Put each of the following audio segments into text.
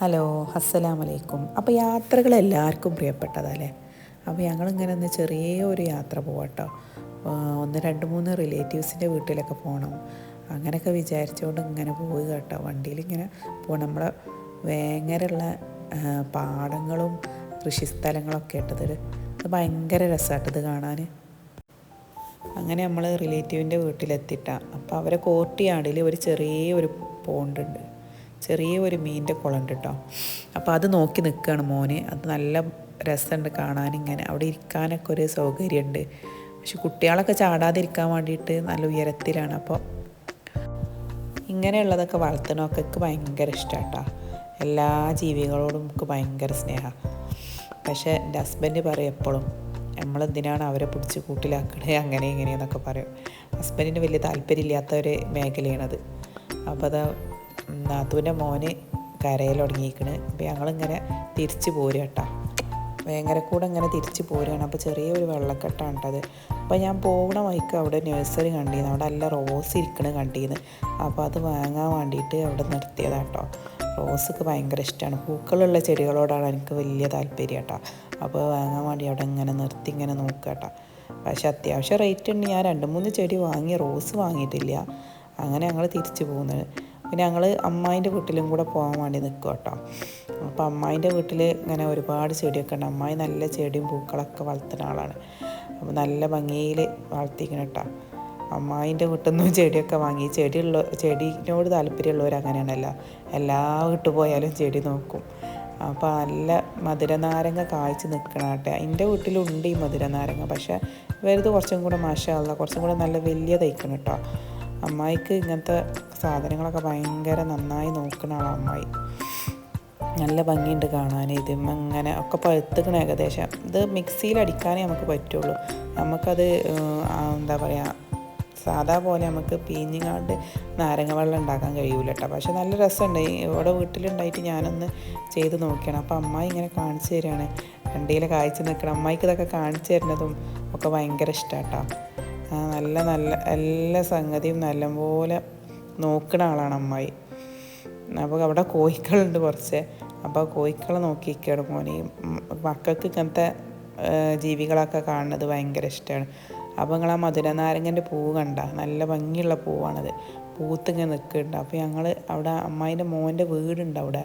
Hello അസ്സലാമു അലൈക്കും അപ്പോൾ യാത്രകൾ എല്ലാവർക്കും പ്രിയപ്പെട്ടതല്ലേ? അപ്പോൾ ഞങ്ങളിങ്ങനെ ഒന്ന് ചെറിയ ഒരു യാത്ര പോവാട്ടോ. ഒന്ന് രണ്ട് മൂന്ന് റിലേറ്റീവ്സിന്റെ വീട്ടിലൊക്കെ പോകണം അങ്ങനെയൊക്കെ വിചാരിച്ചുകൊണ്ട് ഇങ്ങനെ പോവുക കേട്ടോ വണ്ടിയിൽ ഇങ്ങനെ പോകണം നമ്മളെ വേങ്ങരുള്ള പാടങ്ങളും കൃഷിസ്ഥലങ്ങളൊക്കെ ഇട്ടത് അത് ഭയങ്കര രസമായിട്ട് ഇത് കാണാൻ അങ്ങനെ നമ്മൾ റിലേറ്റീവിന്റെ വീട്ടിലെത്തിയിട്ടാണ് അപ്പോൾ അവരെ കോർട്ടിയാടിൽ ഒരു ചെറിയ ഒരു പോണ്ടുണ്ട്. ചെറിയ ഒരു മീനിന്റെ കുളമുണ്ട് കേട്ടോ. അപ്പോൾ അത് നോക്കി നിൽക്കുകയാണ് മോന്. അത് നല്ല രസമുണ്ട് കാണാൻ ഇങ്ങനെ. അവിടെ ഇരിക്കാനൊക്കെ ഒരു സൗകര്യമുണ്ട്. പക്ഷെ കുട്ടികളൊക്കെ ചാടാതിരിക്കാൻ വേണ്ടിയിട്ട് നല്ല ഉയരത്തിലാണ്. അപ്പോൾ ഇങ്ങനെയുള്ളതൊക്കെ വളർത്തണമൊക്കെ ഭയങ്കര ഇഷ്ടമാട്ടോ എല്ലാ ജീവികളോടും നമുക്ക് ഭയങ്കര സ്നേഹമാണ് പക്ഷേ എന്റെ ഹസ്ബൻഡ് പറയും എപ്പോഴും നമ്മളെന്തിനാണ് അവരെ പിടിച്ച് കൂട്ടിലാക്കണേ? അങ്ങനെ ഇങ്ങനെയെന്നൊക്കെ പറയും. ഹസ്ബൻഡിന് വലിയ താല്പര്യമില്ലാത്ത ഒരു മേഖലയാണത്. അപ്പോൾ അതാ നാത്തൂന്റെ മോന് കരയിൽ തുടങ്ങിയിരിക്കണ്. അപ്പോൾ ഞങ്ങളിങ്ങനെ തിരിച്ച് പോരുക കേട്ടോ വേങ്ങര കൂടെ ഇങ്ങനെ തിരിച്ച് പോരുകയാണ് അപ്പോൾ ചെറിയൊരു വെള്ളക്കെട്ടാണ് കേട്ടത് അപ്പോൾ ഞാൻ പോകുന്ന വഴിക്ക് അവിടെ നഴ്സറി കണ്ടിരുന്നു അവിടെ നല്ല റോസ് ഇരിക്കണ കണ്ടിരുന്നു അപ്പോൾ അത് വാങ്ങാൻ വേണ്ടിയിട്ട് അവിടെ നിർത്തിയതാണ് കേട്ടോ റോസൊക്കെ ഭയങ്കര ഇഷ്ടമാണ് പൂക്കളുള്ള ചെടികളോടാണ് എനിക്ക് വലിയ താല്പര്യം കേട്ടോ അപ്പോൾ വാങ്ങാൻ വേണ്ടി അവിടെ ഇങ്ങനെ നിർത്തി ഇങ്ങനെ നോക്കുക കേട്ടോ പക്ഷെ അത്യാവശ്യം റേറ്റ് ഉണ്ട്. ഞാൻ രണ്ട് മൂന്ന് ചെടി വാങ്ങി റോസ് വാങ്ങിയിട്ടില്ല. അങ്ങനെ ഞങ്ങൾ തിരിച്ചു പോകുന്നത് പിന്നെ ഞങ്ങൾ അമ്മായിന്റെ വീട്ടിലും കൂടെ പോകാൻ വേണ്ടി നിൽക്കുക കേട്ടോ അപ്പോൾ അമ്മായിന്റെ വീട്ടിൽ ഇങ്ങനെ ഒരുപാട് ചെടിയൊക്കെ ഉണ്ട്. അമ്മായി നല്ല ചെടിയും പൂക്കളൊക്കെ വളർത്തുന്ന ആളാണ്. അപ്പോൾ നല്ല ഭംഗിയിൽ വളർത്തിക്കണം കേട്ടോ അമ്മായിന്റെ വീട്ടിൽ നിന്നും ചെടിയൊക്കെ വാങ്ങി. ചെടിയുള്ള ചെടിനോട് താല്പര്യമുള്ളവർ അങ്ങനെയാണല്ലോ. എല്ലാ വീട്ടിൽ പോയാലും ചെടി നോക്കും. അപ്പോൾ നല്ല മധുരനാരങ്ങ കായ്ച്ച് നിൽക്കണം കേട്ടോ എന്റെ വീട്ടിലുണ്ട് ഈ മധുരനാരങ്ങ. പക്ഷേ വെറുതെ കുറച്ചും കൂടെ മാഷല്ല കുറച്ചും കൂടെ നല്ല വലിയ തയ്ക്കണം കേട്ടോ അമ്മായിക്ക് ഇങ്ങനത്തെ സാധനങ്ങളൊക്കെ ഭയങ്കര നന്നായി നോക്കുന്ന ആളാണ് അമ്മായി. നല്ല ഭംഗിയുണ്ട് കാണാൻ ഇത് അങ്ങനെ ഒക്കെ പഴുത്തുക്കണ ഏകദേശം. ഇത് മിക്സിയിൽ അടിക്കാനേ നമുക്ക് പറ്റുള്ളൂ. നമുക്കത് എന്താ പറയുക സാധാ പോലെ നമുക്ക് പീഞ്ഞിങ്ങാണ്ട് നാരങ്ങ വെള്ളം ഉണ്ടാക്കാൻ കഴിയൂല കേട്ടോ പക്ഷെ നല്ല രസമുണ്ട്. ഇവിടെ വീട്ടിലുണ്ടായിട്ട് ഞാനൊന്ന് ചെയ്ത് നോക്കിയാണ്. അപ്പോൾ അമ്മ ഇങ്ങനെ കാണിച്ചു തരികയാണ് വണ്ടിയിൽ കാഴ്ച നിൽക്കണം അമ്മായിക്ക് ഇതൊക്കെ കാണിച്ചു തരുന്നതും ഒക്കെ ഭയങ്കര ഇഷ്ടമാട്ടോ നല്ല നല്ല എല്ലാ സംഗതിയും നല്ലപോലെ നോക്കുന്ന ആളാണ് അമ്മായി. അപ്പോൾ അവിടെ കോഴിക്കളുണ്ട് കുറച്ച്. അപ്പോൾ കോഴിക്കളെ നോക്കിയിരിക്കുകയാണ് മോനെ. മക്കൾക്ക് ഇങ്ങനത്തെ ജീവികളൊക്കെ കാണുന്നത് ഭയങ്കര ഇഷ്ടമാണ്. അപ്പോൾ നിങ്ങൾ ആ മധുരനാരങ്ങന്റെ പൂവ് കണ്ട. നല്ല ഭംഗിയുള്ള പൂവാണത്. പൂത്തിങ്ങനെ നിൽക്കുന്നുണ്ട്. അപ്പോൾ ഞങ്ങൾ അവിടെ അമ്മായിന്റെ മോന്റെ വീടുണ്ട് അവിടെ.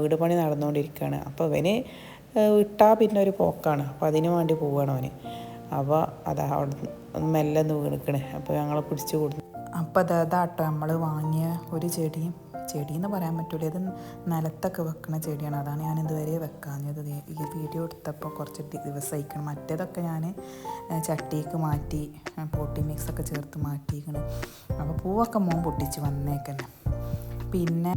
വീട് പണി നടന്നുകൊണ്ടിരിക്കുകയാണ്. അപ്പോൾ അവന് വിട്ടാൽ പിന്നെ ഒരു പോക്കാണ്. അപ്പോൾ അതിന് വേണ്ടി പോവുകയാണ് അവന്. അപ്പോൾ അതാ അവിടെ മെല്ലെ വീണിക്കണേ. അപ്പോൾ ഞങ്ങൾ പിടിച്ചു കൊടുത്തു. അപ്പോൾ അത് അതാട്ടോ നമ്മൾ വാങ്ങിയ ഒരു ചെടിയും ചെടി. എന്ന് പറയാൻ പറ്റൂല. ഇത് നിലത്തൊക്കെ വെക്കുന്ന ചെടിയാണ്. അതാണ് ഞാൻ ഇതുവരെ വെക്കാഞ്ഞത്. ഈ വീഡിയോ എടുത്തപ്പോൾ കുറച്ച് ദിവസം അയക്കണം മറ്റേതൊക്കെ ഞാൻ ചട്ടിക്ക് മാറ്റി പൊട്ടി മിക്സൊക്കെ ചേർത്ത് മാറ്റിയിരിക്കണം അപ്പോൾ പൂവൊക്കെ മോൻ പൊട്ടിച്ച് വന്നേക്കന്നെ. പിന്നെ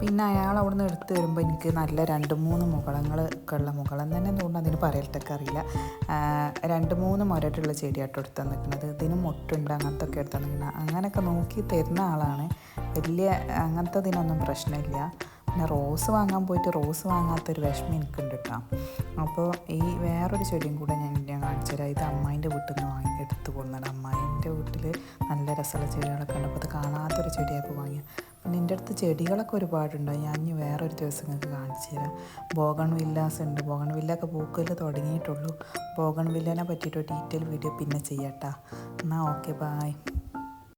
പിന്നെ അയാൾ അവിടെ നിന്ന് എടുത്ത് വരുമ്പോൾ എനിക്ക് നല്ല രണ്ട് മൂന്ന് മുകളങ്ങൾ ഉള്ള മുകളം തന്നെ തോന്നുന്നു. അതിന് പറയലത്തൊക്കെ അറിയില്ല. രണ്ട് മൂന്ന് മുരട്ടുള്ള ചെടിയാട്ടോ എടുത്ത് നിൽക്കുന്നത് ഇതിന് മുട്ടുണ്ട് അങ്ങനത്തെ ഒക്കെ എടുത്ത് നിൽക്കുന്നത് അങ്ങനെയൊക്കെ നോക്കി തരുന്ന ആളാണ്. വലിയ അങ്ങനത്തെ ഇതിനൊന്നും പ്രശ്നമില്ല. പിന്നെ റോസ് വാങ്ങാൻ പോയിട്ട് റോസ് വാങ്ങാത്തൊരു വിഷമം എനിക്കുണ്ട് കേട്ടോ. അപ്പോൾ ഈ വേറൊരു ചെടിയും കൂടെ ഞാൻ ഞാൻ കാണിച്ചു തരാം. ഇത് അമ്മായിന്റെ വീട്ടിൽ നിന്ന് വാങ്ങി എടുത്തു പോകുന്നതാണ് അമ്മായിന്റെ വീട്ടിൽ നല്ല രസമുള്ള ചെടികളൊക്കെ ഉണ്ട്. അപ്പോൾ അത് കാണാത്തൊരു ചെടിയായപ്പോൾ വാങ്ങിയ പിന്നെ എന്റെ അടുത്ത് ചെടികളൊക്കെ ഒരുപാടുണ്ട് ഞാൻ ഇനി വേറൊരു ദിവസം നിങ്ങൾക്ക് കാണിച്ചു തരാം. ബോഗൺ വില്ലാസ് ഉണ്ട്. ബോഗൺ വില്ലൊക്കെ പൂക്കൽ തുടങ്ങിയിട്ടുള്ളൂ. ബോഗൺ വില്ലനെ പറ്റിയിട്ട് ഡീറ്റെയിൽ വീഡിയോ പിന്നെ ചെയ്യട്ടാ എന്നാൽ ഓക്കെ ബായ്.